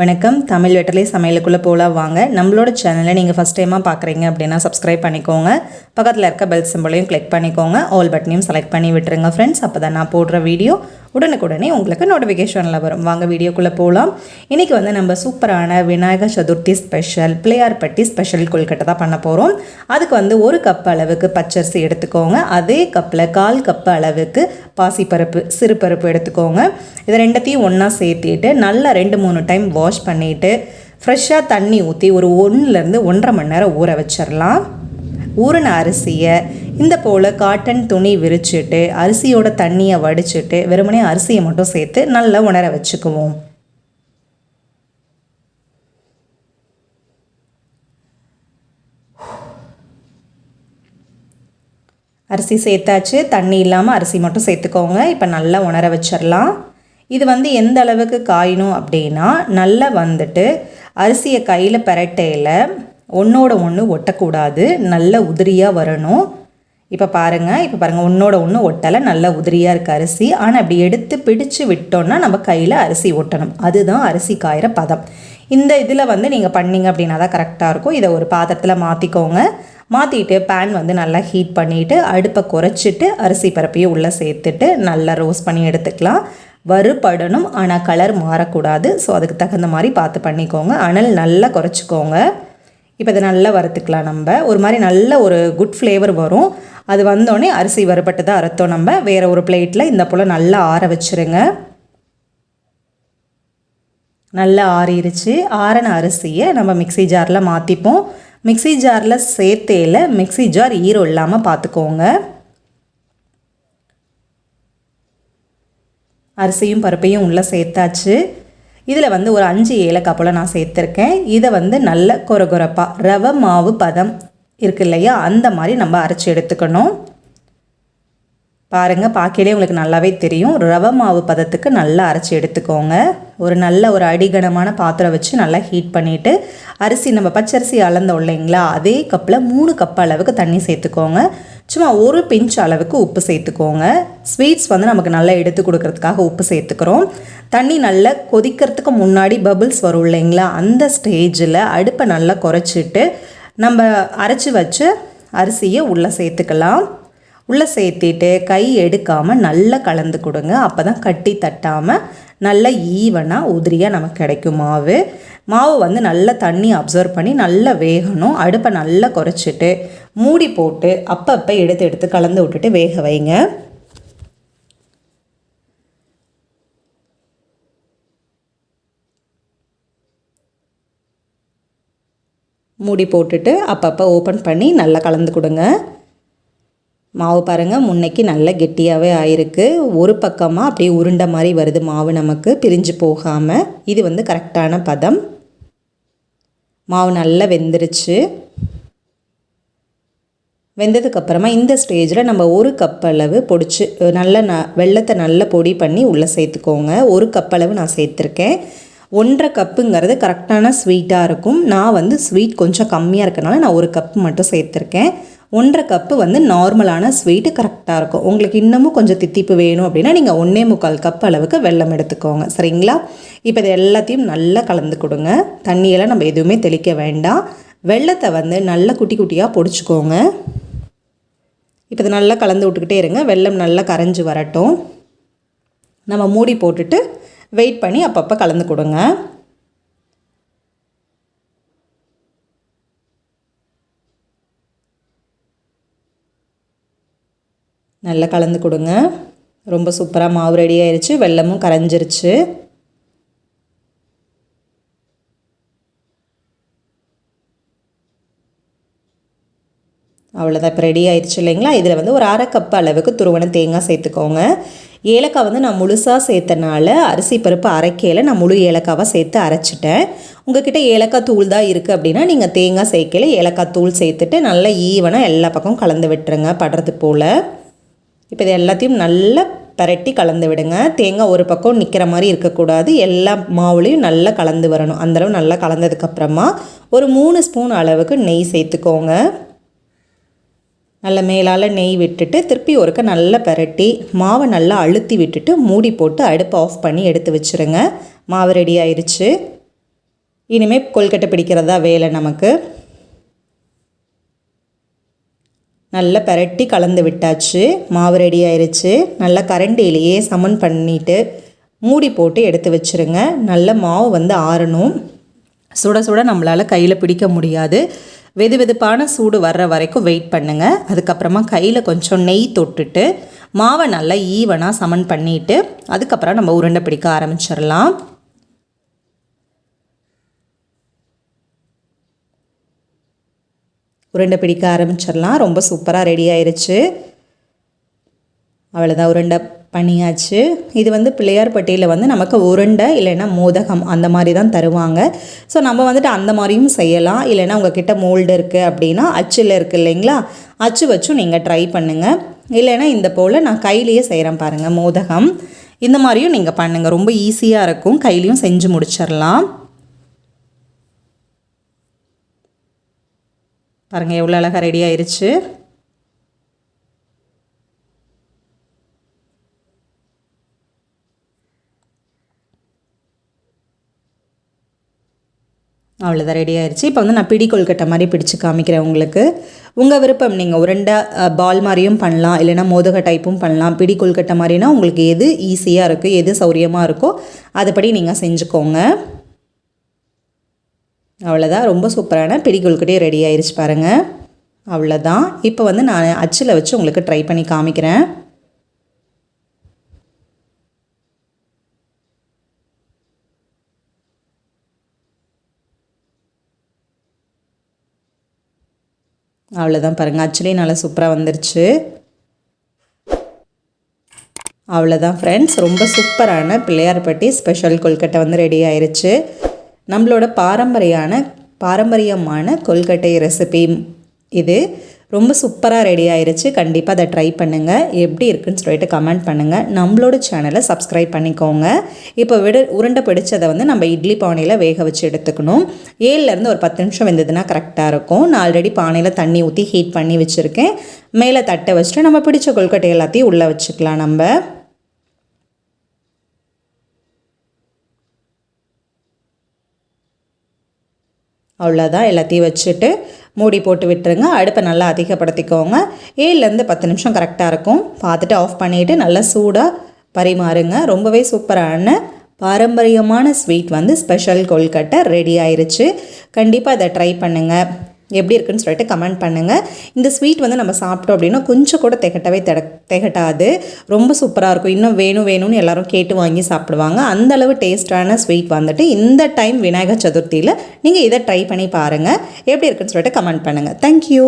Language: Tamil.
வணக்கம். தமிழ் வெட்டலை சமையலுக்குள்ளே போகலாம் வாங்க. நம்மளோட சேனலை நீங்கள் ஃபஸ்ட் டைமாக பார்க்குறீங்க அப்படின்னா சப்ஸ்கிரைப் பண்ணிக்கோங்க. பக்கத்தில் இருக்க பெல் சிம்பிளையும் கிளிக் பண்ணிக்கோங்க. ஆல் பட்டனையும் செலக்ட் பண்ணி விட்டுருங்க ஃப்ரெண்ட்ஸ் அப்போ தான் நான் போடுற வீடியோ உடனுக்குடனே உங்களுக்கு நோட்டிஃபிகேஷனில் வரும். வாங்க வீடியோக்குள்ளே போகலாம் இன்றைக்கி வந்து நம்ம சூப்பரான விநாயகர் சதுர்த்தி ஸ்பெஷல் பிள்ளையார்பட்டி ஸ்பெஷல் கொழுக்கட்டை தான் பண்ண போகிறோம் அதுக்கு வந்து ஒரு கப் அளவுக்கு பச்சரிசி எடுத்துக்கோங்க. அதே கப்பில் கால் கப் அளவுக்கு பாசிப்பருப்பு சிறுபருப்பு எடுத்துக்கோங்க. இது ரெண்டத்தையும் ஒன்றா சேர்த்திட்டு நல்லா ரெண்டு மூணு டைம் வாஷ் பண்ணிவிட்டு ஃப்ரெஷ்ஷாக தண்ணி ஊற்றி ஒரு ஒன்றுலேருந்து ஒன்றரை மணி நேரம் ஊற வச்சிடலாம் ஊறின அரிசியை இந்த போல் காட்டன் துணி விரிச்சிட்டு அரிசியோட தண்ணியை வடிச்சிட்டு வெறுமனே அரிசியை மட்டும் சேர்த்து நல்லா உணர வச்சுக்குவோம். அரிசி சேர்த்தாச்சு. தண்ணி இல்லாமல் அரிசி மட்டும் சேர்த்துக்கோங்க. இப்போ நல்லா உணர வச்சிடலாம். இது வந்து எந்த அளவுக்கு காயணும் அப்படின்னா நல்லா வந்துட்டு அரிசியை கையில் பரட்டையில் ஒன்றோட ஒன்று ஒட்டக்கூடாது. நல்ல உதிரியாக வரணும். இப்போ பாருங்கள் இப்போ பாருங்கள் ஒன்றோட ஒன்று ஒட்டலை நல்ல உதிரியாக இருக்குது அரிசி. ஆனால் அப்படி எடுத்து பிடிச்சு விட்டோன்னா நம்ம கையில் அரிசி ஒட்டணும். அதுதான் அரிசி காயிற பதம். இந்த இதில் வந்து நீங்கள் பண்ணிங்க அப்படின்னா தான் கரெக்டாக இருக்கும். இதை ஒரு பாத்திரத்தில் மாற்றிக்கோங்க மாற்றிட்டு பேன் வந்து நல்லா ஹீட் பண்ணிவிட்டு அடுப்பை குறைச்சிட்டு அரிசி பரப்பையும் உள்ளே சேர்த்துட்டு நல்லா ரோஸ்ட் பண்ணி எடுத்துக்கலாம். வறுபடணும் ஆனால் கலர் மாறக்கூடாது. ஸோ அதுக்கு தகுந்த மாதிரி பார்த்து பண்ணிக்கோங்க. அனல் நல்லா குறைச்சிக்கோங்க. இப்போ இதை நல்லா வறுத்துக்கலாம் நம்ம. ஒரு மாதிரி நல்ல ஒரு குட் ஃப்ளேவர் வரும். அது வந்தோடனே அரிசி வறுபட்டு தான் அறுத்தோம் நம்ம. வேறு ஒரு பிளேட்டில் இந்த போல் நல்லா ஆற வச்சுருங்க. நல்லா ஆறிடுச்சு ஆறின அரிசியை நம்ம மிக்சி ஜாரில் மாற்றிப்போம் மிக்சி ஜாரில் சேர்த்தேல மிக்சி ஜார் ஈரம் இல்லாமல் பார்த்துக்கோங்க அரிசியும் பருப்பையும் உள்ளே சேர்த்தாச்சு. இதில் வந்து ஒரு அஞ்சு ஏலக்காய் போல் நான் சேர்த்துருக்கேன். இதை வந்து நல்ல கொரகொரப்பாக ரவை மாவு பதம் இருக்கு இல்லையா? அந்த மாதிரி நம்ம அரைச்சி எடுத்துக்கணும். பாருங்கள் பார்க்கலே உங்களுக்கு நல்லாவே தெரியும். ரவை மாவு பதத்துக்கு நல்லா அரைச்சி எடுத்துக்கோங்க. ஒரு நல்ல ஒரு அடிகனமான பாத்திரம் வச்சு நல்லா ஹீட் பண்ணிவிட்டு அரிசி நம்ம பச்சரிசி அளந்தோம் இல்லைங்களா? அதே கப்பில் மூணு கப் அளவுக்கு தண்ணி சேர்த்துக்கோங்க. சும்மா ஒரு பிஞ்ச் அளவுக்கு உப்பு சேர்த்துக்கோங்க. ஸ்வீட்ஸ் வந்து நமக்கு நல்லா எடுத்து கொடுக்கறதுக்காக உப்பு சேர்த்துக்கிறோம். தண்ணி நல்லா கொதிக்கிறதுக்கு முன்னாடி பபிள்ஸ் வரும் இல்லைங்களா? அந்த ஸ்டேஜில் அடுப்பை நல்லா குறைச்சிட்டு நம்ம அரைச்சி வச்சு அரிசியை உள்ளே சேர்த்துக்கலாம். உள்ளே சேர்த்திட்டு கை எடுக்காமல் நல்லா கலந்து கொடுங்க. அப்போ தான் கட்டி தட்டாமல் நல்ல ஈவனாக உதிரியாக நமக்கு கிடைக்கும் மாவு. மாவு வந்து நல்லா தண்ணி அப்சர்வ் பண்ணி நல்லா வேகணும். அடுப்பை நல்லா குறைச்சிட்டு மூடி போட்டு அப்பப்போ எடுத்து எடுத்து கலந்து விட்டுட்டு வேக வைங்க. மூடி போட்டுட்டு அப்பப்போ ஓப்பன் பண்ணி நல்லா கலந்து கொடுங்க. மாவு பாருங்கள் முன்னைக்கு நல்ல கெட்டியாகவே ஆயிருக்கு. ஒரு பக்கமாக அப்படியே உருண்டை மாதிரி வருது மாவு நமக்கு பிரிஞ்சு போகாமல் இது வந்து கரெக்டான பதம். மாவு நல்லா வெந்துருச்சு. வெந்ததுக்கப்புறமா இந்த ஸ்டேஜில் நம்ம ஒரு கப் அளவு பொடிச்சு நல்ல ந வெள்ளத்தை நல்லா பொடி பண்ணி உள்ளே சேர்த்துக்கோங்க. ஒரு கப் அளவு நான் சேர்த்துருக்கேன். ஒன்றரை கப்புங்கிறது கரெக்டான ஸ்வீட்டாக இருக்கும். நான் வந்து ஸ்வீட் கொஞ்சம் கம்மியாக இருக்கனால நான் ஒரு கப்பு மட்டும் சேர்த்துருக்கேன். ஒன்றரை கப்பு வந்து நார்மலான ஸ்வீட்டு கரெக்டாக இருக்கும். உங்களுக்கு இன்னமும் கொஞ்சம் தித்திப்பு வேணும் அப்படின்னா நீங்கள் ஒன்றே முக்கால் கப் அளவுக்கு வெள்ளம் எடுத்துக்கோங்க. சரிங்களா? இப்போ இது எல்லாத்தையும் நல்லா கலந்து கொடுங்க. தண்ணியெல்லாம் நம்ம எதுவுமே தெளிக்க வேண்டாம். வெள்ளத்தை வந்து நல்லா குட்டி குட்டியாக பிடிச்சிக்கோங்க. இப்போ இதை நல்லா கலந்து விட்டுக்கிட்டே இருங்க. வெள்ளம் நல்லா கரைஞ்சி வரட்டும். நம்ம மூடி போட்டுட்டு வெயிட் பண்ணி அப்பப்போ கலந்து கொடுங்க. நல்லா கலந்து கொடுங்க. ரொம்ப சூப்பராக மாவு ரெடி ஆயிடுச்சு வெள்ளமும் கரைஞ்சிருச்சு. அவ்வளோதான் இப்போ ரெடி ஆயிடுச்சு இல்லைங்களா? இதில் வந்து ஒரு அரை கப் அளவுக்கு துருவன தேங்காய் சேர்த்துக்கோங்க. ஏலக்காய் வந்து நான் முழுசாக சேர்த்தனால அரிசி பருப்பு அரைக்கையில் நான் முழு ஏலக்காவாக சேர்த்து அரைச்சிட்டேன். உங்ககிட்ட ஏலக்காய் தூள் தான் இருக்குது அப்படின்னா நீங்கள் தேங்காய் சேர்க்கையில் ஏலக்காய் தூள் சேர்த்துட்டு நல்லா ஈவனாக எல்லா பக்கம் கலந்து விட்டுருங்க படுறது போல். இப்போ இது எல்லாத்தையும் நல்லா பரட்டி கலந்து விடுங்க. தேங்காய் ஒரு பக்கம் நிற்கிற மாதிரி இருக்கக்கூடாது. எல்லா மாவுலேயும் நல்லா கலந்து வரணும். அந்தளவு நல்லா கலந்ததுக்கப்புறமா ஒரு மூணு ஸ்பூன் அளவுக்கு நெய் சேர்த்துக்கோங்க. நல்ல மேலால் நெய் விட்டுட்டு திருப்பி ஒருக்க நல்லா பரட்டி மாவை நல்லா அழுத்தி விட்டுட்டு மூடி போட்டு அடுப்பை ஆஃப் பண்ணி எடுத்து வச்சுருங்க. மாவு ரெடி ஆயிடுச்சு இனிமேல் கொல்கட்டை பிடிக்கிறதா வேலை நமக்கு. நல்லா பரட்டி கலந்து விட்டாச்சு. மாவு ரெடி ஆயிடுச்சு நல்லா கரண்டிலேயே சமன் பண்ணிவிட்டு மூடி போட்டு எடுத்து வச்சுருங்க. நல்ல மாவு வந்து ஆறணும். சுட சுட நம்மளால் கையில் பிடிக்க முடியாது. வெது வெதுப்பான சூடு வர்ற வரைக்கும் வெயிட் பண்ணுங்கள் அதுக்கப்புறமா கையில் கொஞ்சம் நெய் தொட்டுட்டு மாவை நல்லா ஈவனாக சமன் பண்ணிவிட்டு அதுக்கப்புறம் நம்ம உருண்டை பிடிக்க ஆரம்பிச்சிடலாம். உருண்டை பிடிக்க ஆரம்பிச்சிடலாம். ரொம்ப சூப்பராக ரெடி ஆயிடுச்சு அவ்வளோதான் உருண்டை பண்ணியாச்சு. இது வந்து பிள்ளையார்பட்டியில் வந்து நமக்கு உருண்டை இல்லைன்னா மோதகம் அந்த மாதிரி தான் தருவாங்க. ஸோ நம்ம வந்துட்டு அந்த மாதிரியும் செய்யலாம். இல்லைன்னா உங்ககிட்ட மோல்டு இருக்குது அப்படின்னா அச்சில் இருக்குது இல்லைங்களா? அச்சு வச்சும் நீங்கள் ட்ரை பண்ணுங்கள் இல்லைன்னா இந்த போல் நான் கையிலேயே செய்கிறேன் பாருங்கள் மோதகம். இந்த மாதிரியும் நீங்கள் பண்ணுங்கள் ரொம்ப ஈஸியாக இருக்கும். கையிலையும் செஞ்சு முடிச்சிடலாம். பாருங்கள் எவ்வளோ அழகாக ரெடி ஆயிடுச்சு அவ்வளோதான் ரெடி ஆயிடுச்சு இப்போ வந்து நான் பிடி கொல்கட்டை மாதிரி பிடிச்சு காமிக்கிறேன் உங்களுக்கு. உங்கள் விருப்பம் நீங்கள் உருண்டை பால் மாதிரியும் பண்ணலாம் இல்லைனா மோதக டைப்பும் பண்ணலாம். பிடி கொல்கட்டை மாதிரினா உங்களுக்கு எது ஈஸியாக இருக்குது எது சௌரியமாக இருக்கோ அதுபடி நீங்கள் செஞ்சுக்கோங்க. அவ்வளோதான் ரொம்ப சூப்பரான பிடி கொல்கட்டையும் ரெடி ஆயிடுச்சு பாருங்கள் அவ்வளோதான் இப்போ வந்து நான் அச்சில் வச்சு உங்களுக்கு ட்ரை பண்ணி காமிக்கிறேன். அவ்வளோதான் பாருங்கள் ஆக்சுவலி நல்லா சூப்பராக வந்துருச்சு. அவ்வளோதான் ஃப்ரெண்ட்ஸ் ரொம்ப சூப்பரான பிள்ளையார்பட்டி ஸ்பெஷல் கொல்கட்டை வந்து ரெடி ஆயிருச்சு. நம்மளோட பாரம்பரியான பாரம்பரியமான கொல்கட்டை ரெசிபி இது. ரொம்ப சூப்பராக ரெடி ஆயிடுச்சு கண்டிப்பாக அதை ட்ரை பண்ணுங்கள் எப்படி இருக்குன்னு சொல்லிட்டு கமெண்ட் பண்ணுங்கள் நம்மளோட சேனலை சப்ஸ்கிரைப் பண்ணிக்கோங்க. இப்போ விட உருண்டை பிடிச்சதை வந்து நம்ம இட்லி பானையில் வேக வச்சு எடுத்துக்கணும். ஏழுலேருந்து ஒரு பத்து நிமிஷம் வெந்ததுன்னா கரெக்டாக இருக்கும். நான் ஆல்ரெடி பானையில் தண்ணி ஊற்றி ஹீட் பண்ணி வச்சுருக்கேன். மேலே தட்டை வச்சுட்டு நம்ம பிடிச்ச கொல்கட்டை எல்லாத்தையும் உள்ளே வச்சுக்கலாம் நம்ம. அவ்வளோதான் எல்லாத்தையும் வச்சுட்டு மூடி போட்டு விட்டுருங்க. அடுப்பை நல்லா அதிகப்படுத்திக்கோங்க. ஏழுலேருந்து பத்து நிமிஷம் கரெக்டாக இருக்கும். பார்த்துட்டு ஆஃப் பண்ணிவிட்டு நல்லா சூடாக பரிமாறுங்க. ரொம்பவே சூப்பரான பாரம்பரியமான ஸ்வீட் வந்து ஸ்பெஷல் கொல்கட்டை ரெடி ஆயிருச்சு. கண்டிப்பாக அதை ட்ரை பண்ணுங்கள் எப்படி இருக்குன்னு சொல்லிட்டு கமெண்ட் பண்ணுங்கள் இந்த ஸ்வீட் வந்து நம்ம சாப்பிட்டோம் அப்படின்னா கொஞ்சம் கூட திகட்டவே திட திகட்டாது. ரொம்ப சூப்பராக இருக்கும். இன்னும் வேணும் வேணும்னு எல்லோரும் கேட்டு வாங்கி சாப்பிடுவாங்க. அந்தளவு டேஸ்டான ஸ்வீட் வந்துட்டு இந்த டைம் விநாயகர் சதுர்த்தியில் நீங்கள் இதை ட்ரை பண்ணி பாருங்கள் எப்படி இருக்குன்னு சொல்லிட்டு கமெண்ட் பண்ணுங்கள் தேங்க்யூ